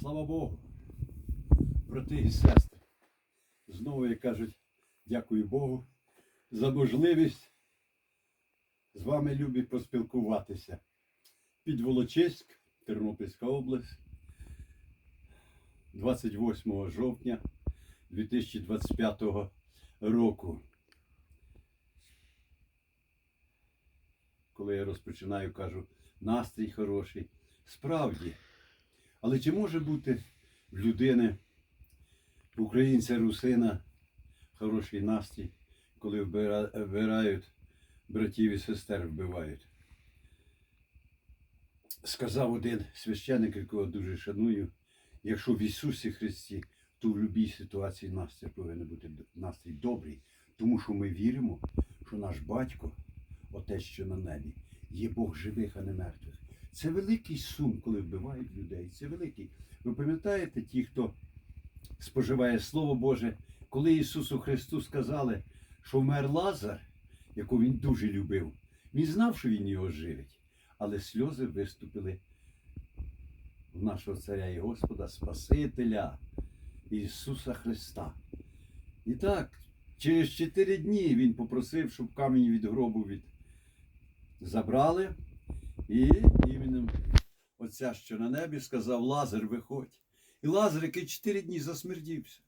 Слава Богу, брати і сестри. Знову, як кажуть, дякую Богу за можливість з вами любі поспілкуватися. Підволочиськ, Тернопільська область, 28 жовтня 2025 року. Коли я розпочинаю, кажу, настрій хороший. Справді. Але чи може бути в людини, в українця русина, хороший настрій, коли вбирають братів і сестер вбивають? Сказав один священник, якого дуже шаную, якщо в Ісусі Христі, то в будь-якій ситуації настрій повинен бути настрій добрий, тому що ми віримо, що наш батько, Отець, що на небі, є Бог живих, а не мертвих. Це великий сум, коли вбивають людей. Це великий. Ви пам'ятаєте ті, хто споживає Слово Боже, коли Ісусу Христу сказали, що вмер Лазар, яку він дуже любив, він знав, що він його живить, але сльози виступили в нашого Царя і Господа, Спасителя Ісуса Христа. І так, через чотири дні він попросив, щоб камінь від гробу від... забрали. І іменем Отця, що на небі, сказав Лазар, виходь. І Лазар, який чотири дні засмердівся,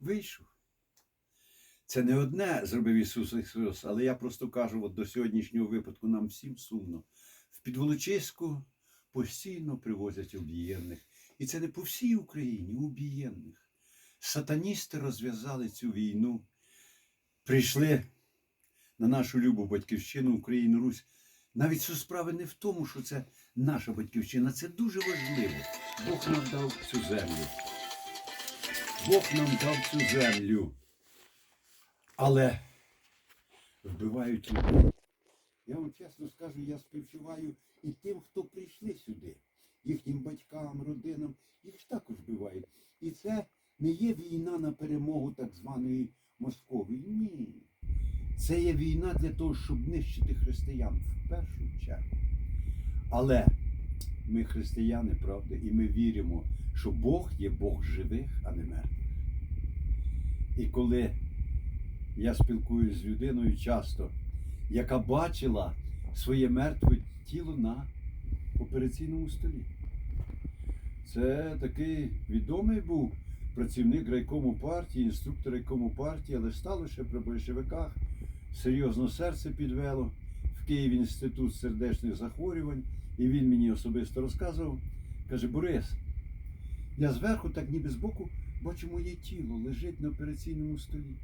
вийшов. Це не одне зробив Ісус Христос, але я просто кажу, от до сьогоднішнього випадку нам всім сумно. В Підволочиську постійно привозять об'єднаних. І це не по всій Україні, убієнних. Сатаністи розв'язали цю війну, прийшли на нашу любу батьківщину, Україну, Русь. Навіть цю справа не в тому, що це наша батьківщина. Це дуже важливо. Бог нам дав цю землю. Бог нам дав цю землю. Але вбивають людей. Я вам чесно скажу, я співчуваю і тим, хто прийшли сюди, їхнім батькам, родинам, їх ж також вбивають. І це не є війна на перемогу так званої Московії. Ні. Це є війна для того, щоб нищити християн в першу чергу. Але ми християни, правда, і ми віримо, що Бог є Бог живих, а не мертвих. І коли я спілкуюся з людиною часто, яка бачила своє мертве тіло на операційному столі. Це такий відомий був працівник райкому партії, інструктор райкому партії, але стало ще при большевиках. Серйозно серце підвело. В Києві інститут сердечних захворювань, і він мені особисто розказував. Каже, Борис, я зверху, так ніби збоку, бачу моє тіло лежить на операційному столі.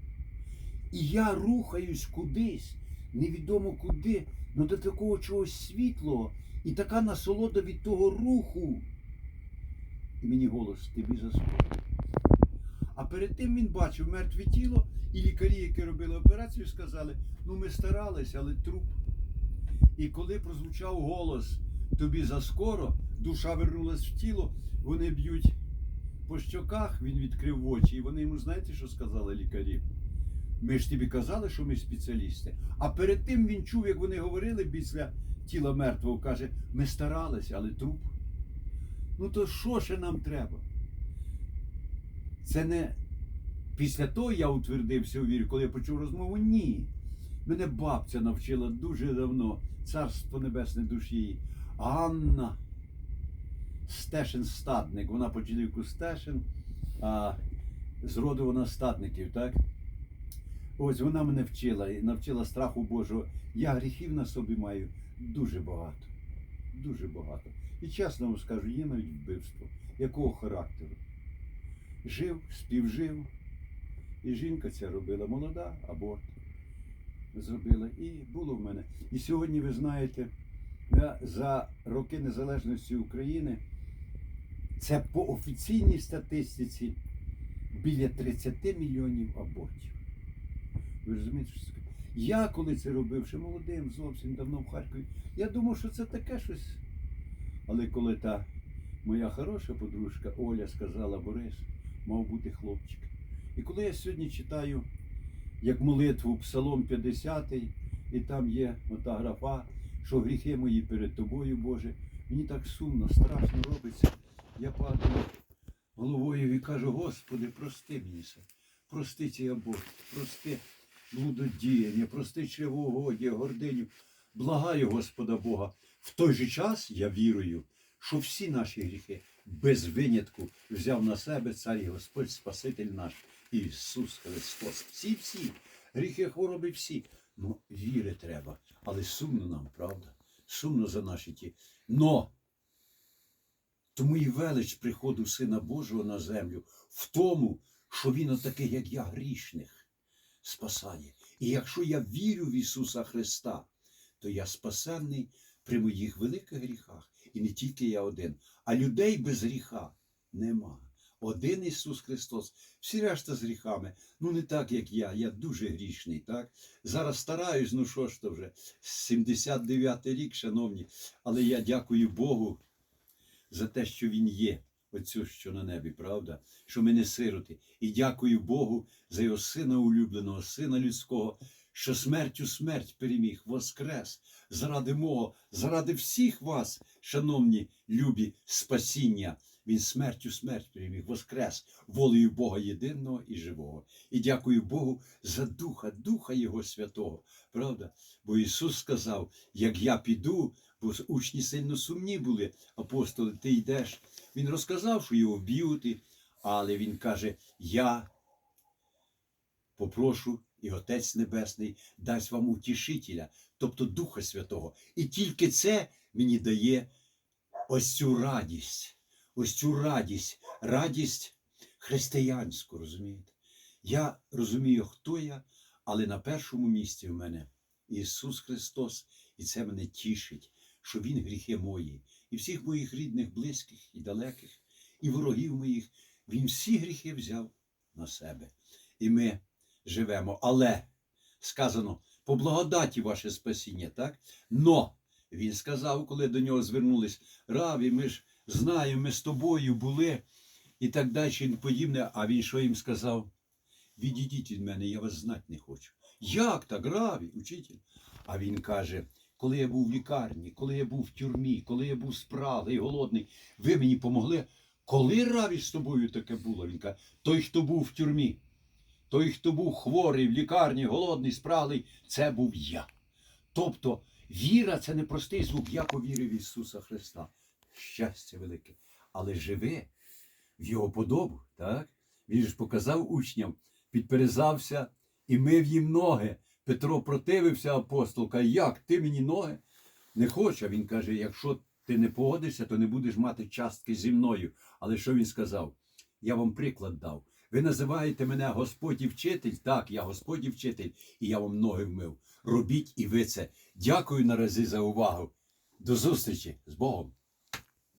І я рухаюсь кудись, невідомо куди, ну до такого чогось світлого, і така насолода від того руху. І мені голос тобі заспокоїть. А перед тим він бачив мертве тіло, і лікарі, які робили операцію, сказали: ну ми старалися, але труп. І коли прозвучав голос тобі заскоро, душа вернулась в тіло, вони б'ють по щоках, він відкрив очі, і вони йому, знаєте, що сказали лікарі? Ми ж тобі казали, що ми спеціалісти. А перед тим він чув, як вони говорили після тіла мертвого, каже, ми старалися, але труп. Ну то що ще нам треба? Це не після того я утвердився у вірі, коли я почув розмову. Ні. Мене бабця навчила дуже давно, царство небесне душі. Анна Стешин статник. Вона по чоловіку Стешин, а з роду вона статників, так? Ось вона мене вчила і навчила страху Божого. Я гріхів на собі маю дуже багато. Дуже багато. І чесно вам скажу, є навіть вбивство. Якого характеру? Жив, співжив. І жінка ця робила молода, аборт зробила. І було в мене. І сьогодні, ви знаєте, я за роки незалежності України це по офіційній статистиці біля 30 мільйонів абортів. Ви розумієте, що це? Я коли це робив, ще молодим, зовсім давно в Харкові, я думав, що це таке щось. Але коли та моя хороша подружка Оля сказала, Борис, мав бути хлопчик. І коли я сьогодні читаю як молитву Псалом 50, і там є ота графа, що гріхи мої перед тобою, Боже, мені так сумно, страшно робиться. я падаю головою і кажу, Господи, прости мені все. Прости ці аборт, прости блудодіяння, прости чревоугодія, гординю. Благаю Господа Бога. В той же час я вірую, що всі наші гріхи без винятку взяв на себе цар і Господь Спаситель наш Ісус Христос. Всі, всі, гріхи, хвороби всі. Ну, віри треба. Але сумно нам, правда? Сумно за наші ті. Но тому і велич приходу Сина Божого на землю в тому, що Він отакий, як я, грішних, спасає. І якщо я вірю в Ісуса Христа, то я спасенний при моїх великих гріхах. І не тільки я один, а людей без гріха нема. Один Ісус Христос, всі решта з гріхами. Ну не так, як я. Я дуже грішний. так? Зараз стараюсь, ну що ж то вже, 79-й рік, шановні, але я дякую Богу за те, що Він є, оцю, що на небі, правда? Що ми не сироти. І дякую Богу за його сина улюбленого, сина людського, що смертю смерть переміг, воскрес заради мого, заради всіх вас, шановні любі, спасіння. Він смертю смерть переміг, воскрес волею Бога єдиного і живого. І дякую Богу за Духа, Духа Його Святого. Правда? Бо Ісус сказав, як я піду, бо учні сильно сумні були, апостоли, ти йдеш. Він розказав, що його вб'ють, але Він каже: Я попрошу, і Отець Небесний дасть вам утішителя, тобто Духа Святого. І тільки це мені дає ось цю радість, ось цю радість, радість християнську, розумієте? Я розумію, хто я, але на першому місці в мене Ісус Христос, і це мене тішить, що Він гріхи мої, і всіх моїх рідних, близьких і далеких, і ворогів моїх, Він всі гріхи взяв на себе. І ми живемо. Але сказано, по благодаті ваше спасіння, так? Но він сказав, коли до нього звернулись, Раві, ми ж знаємо, ми з тобою були, і так далі, і подібне. А він що їм сказав? Відійдіть від мене, я вас знати не хочу. Як так, Раві, учитель? А він каже, коли я був в лікарні, коли я був в тюрмі, коли я був спралий, голодний, ви мені помогли. Коли Раві з тобою таке було? Він каже, той, хто був в тюрмі, той, хто був хворий в лікарні, голодний, спралий, це був я. Тобто віра це не простий звук, я повірив Ісуса Христа. Щастя велике. Але живе в Його подобу, так? Він ж показав учням, підперезався і мив їм ноги. Петро противився апостол, каже, як ти мені ноги? Не хоче. Він каже, якщо ти не погодишся, то не будеш мати частки зі мною. Але що він сказав? Я вам приклад дав. Ви називаєте мене Господь і вчитель? Так, я Господь і вчитель, і я вам ноги вмив. Робіть і ви це. Дякую наразі за увагу. До зустрічі з Богом.